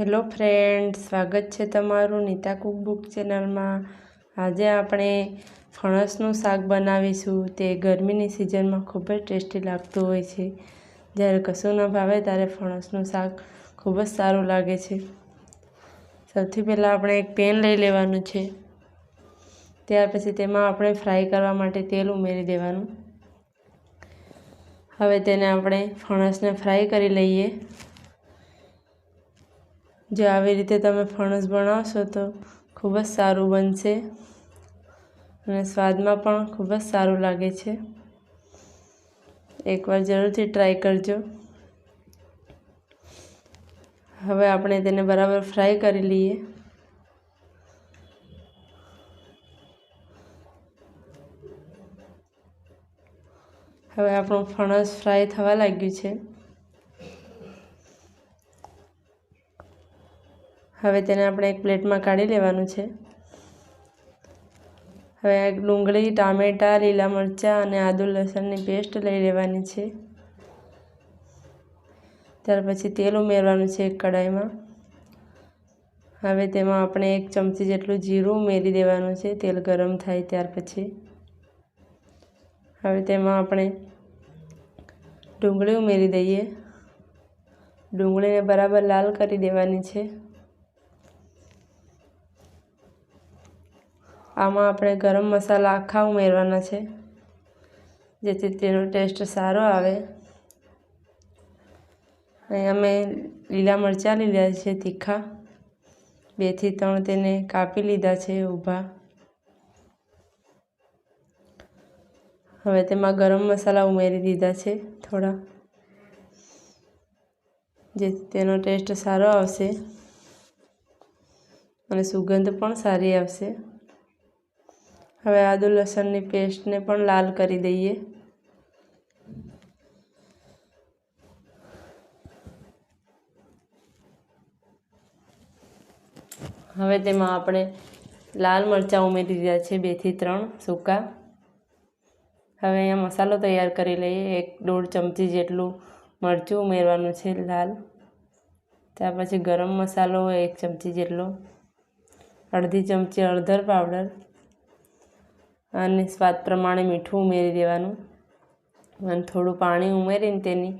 Hello friend સ્વાગત છે તમારું નીતા કુકબુક ચેનલમાં. આજે આપણે ફણસનું શાક બનાવીશું. તે ગરમીની સિઝનમાં ખૂબ જ ટેસ્ટી લાગતું હોય છે. જ્યારે કશું ન ભાવે ત્યારે ફણસનું શાક ખૂબ જ સારું લાગે છે. સૌથી પહેલાં આપણે એક પેન લઈ લેવાનું છે. ત્યાર પછી તેમાં આપણે ફ્રાય કરવા માટે તેલ ઉમેરી દેવાનું. હવે તેને આપણે ફણસને ફ્રાય કરી લઈએ. જો આવી રીતે તમે ફણસ બનાવશો તો ખૂબ જ સારું બનશે અને સ્વાદમાં પણ ખૂબ જ સારું લાગે છે. એકવાર જરૂરથી ટ્રાય કરજો. હવે આપણે તેને બરાબર ફ્રાય કરી લઈએ. હવે આપણું ફણસ ફ્રાય થવા લાગ્યું છે. હવે તેને આપણે એક પ્લેટમાં કાઢી લેવાનું છે. હવે ડુંગળી, ટામેટાં, લીલા મરચાં અને આદુ લસણની પેસ્ટ લઈ લેવાની છે. ત્યાર પછી તેલ ઉમેરવાનું છે એક કઢાઈમાં હવે તેમાં આપણે એક ચમચી જેટલું જીરું ઉમેરી દેવાનું છે, તેલ ગરમ થાય ત્યાર પછી. હવે તેમાં આપણે ડુંગળી ઉમેરી દઈએ. ડુંગળીને બરાબર લાલ કરી દેવાની છે. આમાં આપણે ગરમ મસાલા આખા ઉમેરવાના છે. જેથી તેનો ટેસ્ટ સારો આવે. અહીંયા મેં લીલા મરચાં લીધા છે તીખા. બેથી ત્રણ તેને કાપી લીધા છે ઊભા. હવે તેમાં ગરમ મસાલા ઉમેરી દીધા છે થોડા. જેથી તેનો ટેસ્ટ સારો આવશે. અને સુગંધ પણ સારી આવશે. હવે આદુ લસણની પેસ્ટને પણ લાલ કરી દઈએ. હવે તેમાં આપણે લાલ મરચાં ઉમેરી દીધા છે બેથી ત્રણ સૂકા. હવે અહીંયા મસાલો તૈયાર કરી લઈએ, એક દોઢ ચમચી જેટલું મરચું ઉમેરવાનું છે લાલ. ત્યાર પછી ગરમ મસાલો એક ચમચી જેટલો, અડધી ચમચી હળદર પાવડર. અને સ્વાદ પ્રમાણે મીઠું ઉમેરી દેવાનું અને થોડું પાણી ઉમેરીને તેની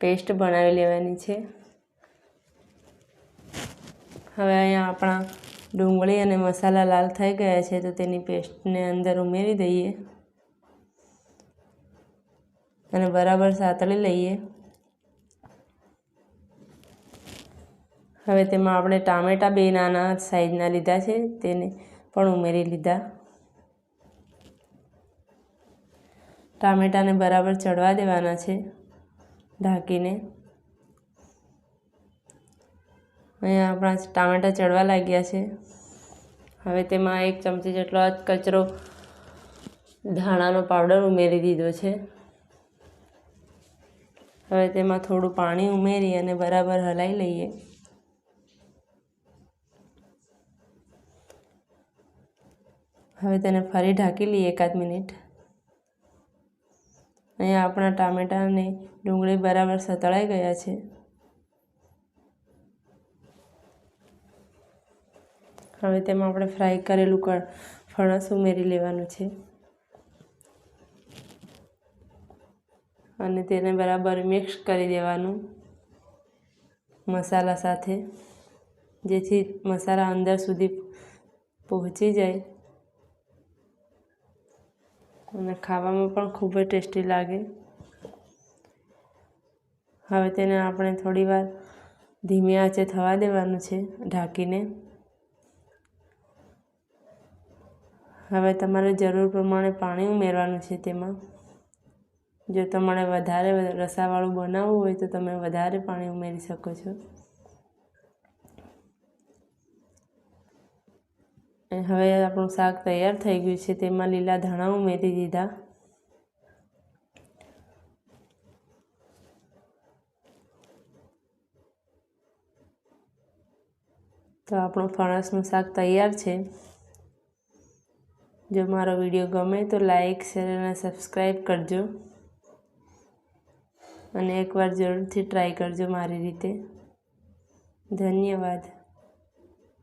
પેસ્ટ બનાવી લેવાની છે. હવે અહીંયા આપણા ડુંગળી અને મસાલા લાલ થઈ ગયા છે તો તેની પેસ્ટને અંદર ઉમેરી દઈએ અને બરાબર સાતળી લઈએ. હવે તેમાં આપણે ટામેટાં બે નાના સાઈઝના લીધા છે, તેને પણ ઉમેરી લીધા. ટામેટાને બરાબર ચડવા દેવાના છે, ઢાંકીને. અહીંયા આપણા ટામેટાં ચડવા લાગ્યા છે. હવે તેમાં એક ચમચી જેટલો કચરો ધાણાનો પાવડર ઉમેરી દીધો છે. હવે તેમાં થોડું પાણી ઉમેરી અને બરાબર હલાવી લઈએ. હવે તેને ફરી ઢાંકી લઈએ એકાદ મિનિટ. અહીંયા આપણા ટામેટાં અને ડુંગળી બરાબર સતળાઈ ગયા છે. હવે તેમાં આપણે ફ્રાય કરેલું ફણસ ઉમેરી લેવાનું છે. અને તેને બરાબર મિક્સ કરી દેવાનું મસાલા સાથે, જેથી મસાલા અંદર સુધી પહોંચી જાય. અને ખાવામાં પણ ખૂબ જ ટેસ્ટી લાગે. હવે તેને આપણે થોડીવાર ધીમી આંચે થવા દેવાનું છે ઢાંકીને. હવે તમારે જરૂર પ્રમાણે પાણી ઉમેરવાનું છે તેમાં. જો તમારે વધારે રસાવાળું બનાવવું હોય તો તમે વધારે પાણી ઉમેરી શકો છો. હવે આપણું શાક તૈયાર થઈ ગયું છે, તેમાં લીલા ધાણા ઉમેરી દીધા. તો આપણું ફણસનું શાક તૈયાર છે. જો મારો વીડિયો ગમે તો લાઈક, શેર અને સબસ્ક્રાઈબ કરજો. અને એકવાર જરૂરથી ટ્રાય કરજો મારી રીતે. ધન્યવાદ.